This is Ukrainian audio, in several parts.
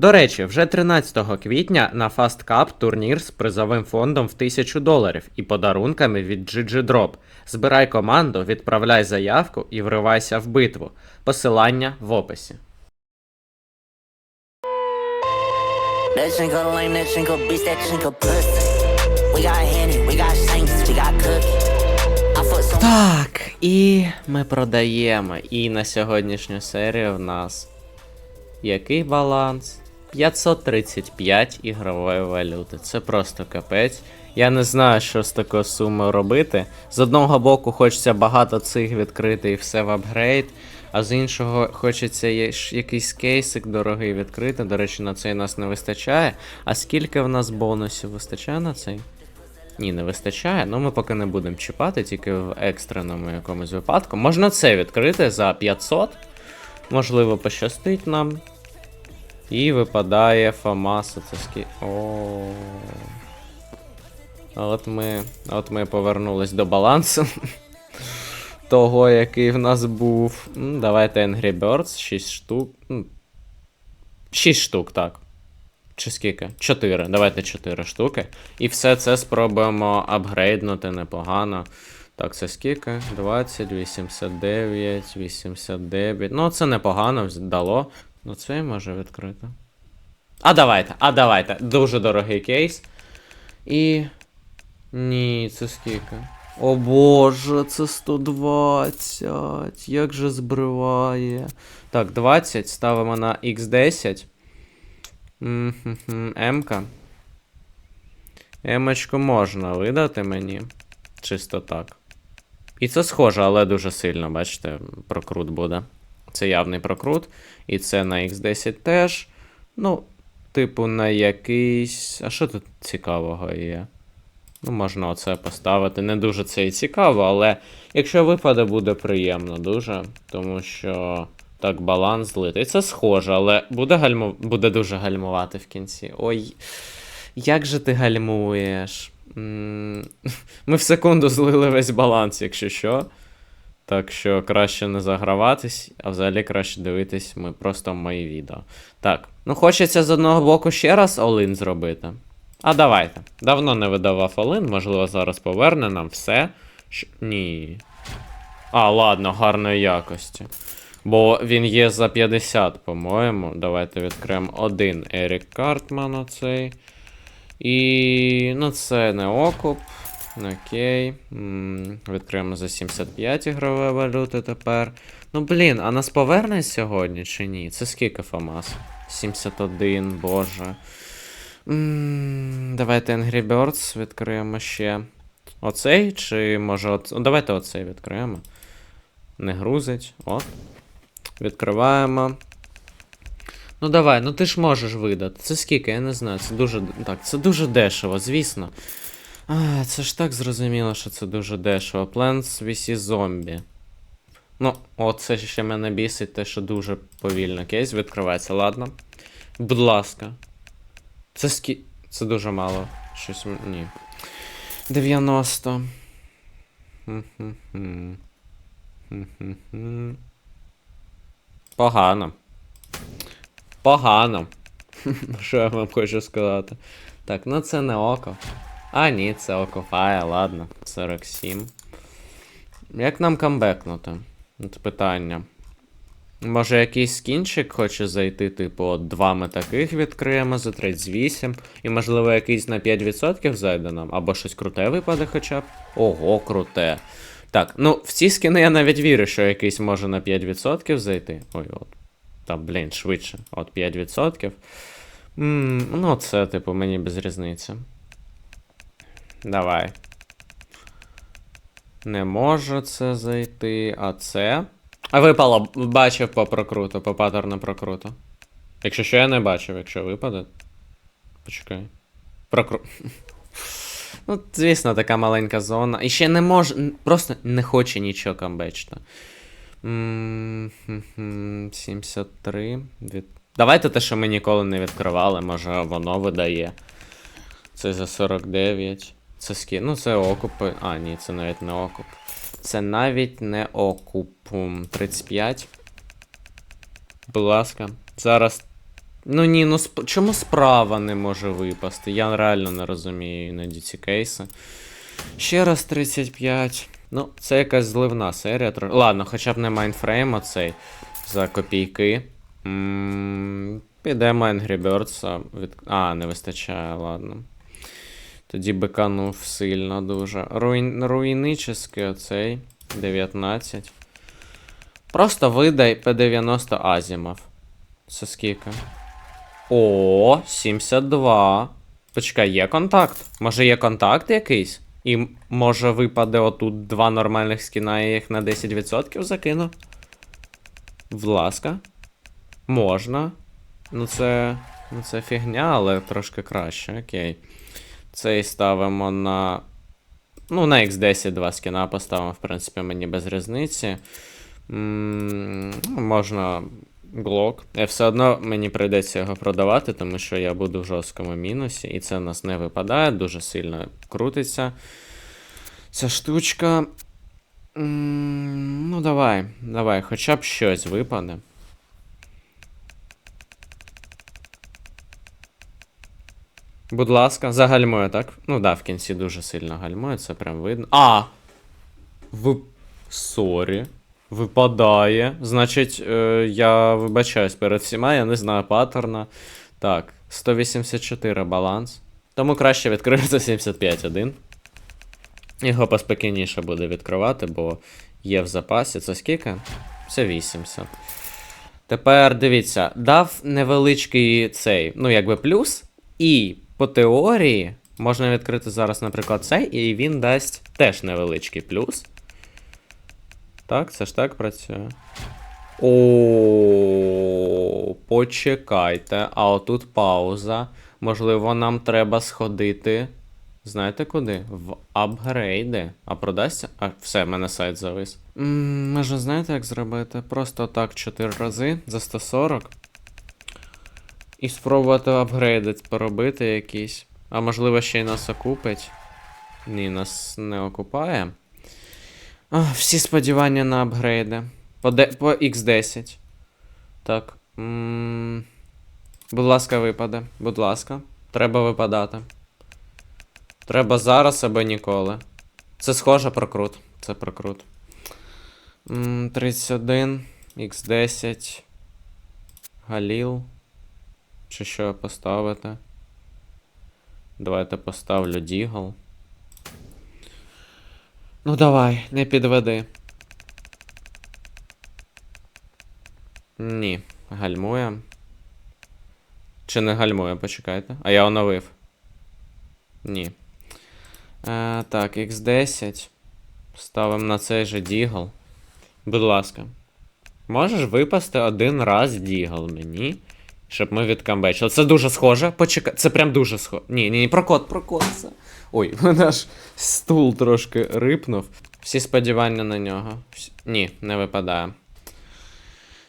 До речі, вже 13 квітня на Fast Cup турнір з призовим фондом в 1000 доларів і подарунками від GG Drop. Збирай команду, відправляй заявку і вривайся в битву. Посилання в описі. Так, і ми продаємо. І на сьогоднішню серію в нас який баланс? 535 ігрової валюти. Це просто капець. Я не знаю, що з такою сумою робити. З одного боку, хочеться багато цих відкрити і все в апгрейд. А з іншого хочеться якийсь кейсик дорогий відкрити. До речі, на цей нас не вистачає. А скільки в нас бонусів вистачає на цей? Ні, не вистачає, ну ми поки не будемо чіпати, тільки в екстреному якомусь випадку. Можна це відкрити за 500. Можливо, пощастить нам. І випадає Фамаса. Це. О. От ми. От ми повернулись до балансу. Того, який в нас був. Давайте Angry Birds, 6 штук. 6 штук, так. Чи скільки? 4. Давайте 4 штуки. І все це спробуємо апгрейднути непогано. Так, це скільки? 20, 89, 89. Ну, це непогано вдало. Ну, це я можу відкрити. А давайте, а давайте. Дуже дорогий кейс. І. Ні, це скільки? О боже, це 120. Як же збриває. Так, 20 ставимо на X10. М-ка. Емочку можна видати мені. Чисто так. І це схоже, але дуже сильно, бачите, прокрут буде. Це явний прокрут. І це на X10 теж. Ну, типу, на якийсь. А що тут цікавого є? Ну, можна оце поставити. Не дуже це і цікаво, але якщо випаде, буде приємно дуже. Тому що так баланс злитий. Це схоже, але буде, гальму... буде дуже гальмувати в кінці. Ой. Як же ти гальмуєш? Ми в секунду злили весь баланс, якщо що. Так що краще не заграватись, а взагалі краще дивитись ми просто мої відео. Так, ну хочеться з одного боку ще раз Олин зробити. А давайте. Давно не видавав Олин, можливо, зараз поверне нам все. Щ... Ні. А, ладно, гарної якості. Бо він є за 50, по-моєму. Давайте відкриємо один Ерік Картман оцей. І. Ну, це не окуп. Окей. М, Відкриємо за 75 ігрової валюти тепер. Ну, блін, а нас поверне сьогодні чи ні? Це скільки Фамас? 71, боже. М, Давайте Angry Birds відкриємо ще. Оцей, чи може оц... Давайте оцей відкриємо. Не грузить. От. Відкриваємо. Ну давай, ну ти ж можеш видати. Це скільки, я не знаю. Це дуже. Так, це дуже дешево, звісно. А, це ж так зрозуміло, що це дуже дешево. Plants vs Zombie. Ну, оце ще мене бісить, те, що дуже повільно кейс відкривається, ладно. Будь ласка. Це скі. Це дуже мало. Щось. Ні. 90. Хм-хм-хм. Хм-хм-хм. Погано. Погано. Що я вам хочу сказати? Так, ну це не око. А, ні, це око фая, ладно. 47. Як нам камбекнути? От питання. Може якийсь скінчик хоче зайти, типу, от два ми таких відкриємо за 38. І можливо якийсь на 5% зайде нам, або щось круте випаде хоча б. Ого, круте. Так, ну в ці скини я навіть вірю, що якийсь може на 5% зайти. Ой, от. Та, блін, швидше. От 5%. м ну, це, типу, мені без різниці. Давай. Не може це зайти, а це. А випало, бачив по прокруту, по паттерну прокруту. Якщо що я не бачив, якщо випаде. Почекай. Прокру. Ну, звісно, така маленька зона. І ще не може. Просто не хоче нічого камбечити. 73. Від... Давайте те, що ми ніколи не відкривали, може воно видає. Це за 49. Це скі. Ну, це окупи. А, ні, це навіть не окуп. Це навіть не окуп. 35. Будь ласка. Зараз Ну ні, ну сп... чому справа не може випасти? Я реально не розумію іноді ці кейси. Ще раз 35. Ну, це якась зливна серія. Ладно, хоча б не майнфрейм оцей за копійки. м підемо Angry Birds. Від... А, не вистачає, ладно. Тоді биканув сильно дуже. Руїн... Руїнический оцей. 19. Просто видай P90 Азімов. Це скільки? О, 72. Почекай, є контакт? Може є контакт якийсь? І може випаде отут два нормальних скіна, і їх на 10% закину? Будь ласка. Можна. Ну це. Ну це фігня, але трошки краще, окей. Цей ставимо на. Ну, на X10 два скіна поставимо, в принципі, мені без різниці. М, ну, Можна. Е, Все одно мені прийдеться його продавати, тому що я буду в жорсткому мінусі, і це у нас не випадає, дуже сильно крутиться. Ця штучка. М, Ну, давай, давай, хоча б щось випаде. Будь ласка, загальмує, так? Ну да, в кінці дуже сильно гальмує, це прям видно. А! Ви. Сорі. Випадає. Значить, е, я вибачаюсь перед всіма, я не знаю паттерна. Так, 184 баланс. Тому краще відкрити за 75.1. Його поспокійніше буде відкривати, бо є в запасі. Це скільки? Це 80. Тепер дивіться, дав невеличкий цей, ну якби плюс, і по теорії можна відкрити зараз, наприклад, цей, і він дасть теж невеличкий плюс. Так, це ж так працює. О, почекайте, а отут пауза. Можливо, нам треба сходити. Знаєте куди? В апгрейди. А продасться? А, все, в мене сайт завис. М, Може, знаєте, як зробити? Просто так 4 рази за 140. І спробувати апгрейди поробити якісь. А можливо, ще й нас окупить. Ні, нас не окупає. А, всі сподівання на апгрейди. По, де, по X10. Так. м будь ласка, випаде. Будь ласка. Треба випадати. Треба зараз або ніколи. Це схоже прокрут. Це прокрут. М, 31, X10. Галіл. Чи що поставити? Давайте поставлю Дігл. Ну давай, не підведи. Ні, гальмує. Чи не гальмує, почекайте. А я оновив. Ні. Е, так, X10. Ставимо на цей же Дігл. Будь ласка. Можеш випасти один раз Дігл мені, щоб ми відкамбечили. Це дуже схоже. Почекай. Це прям дуже схоже. Ні, ні, ні, прокот, прокот. Це. Ой, аж стул трошки рипнув. Всі сподівання на нього. Всі- Ні, не випадає.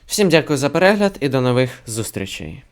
Всім дякую за перегляд і до нових зустрічей.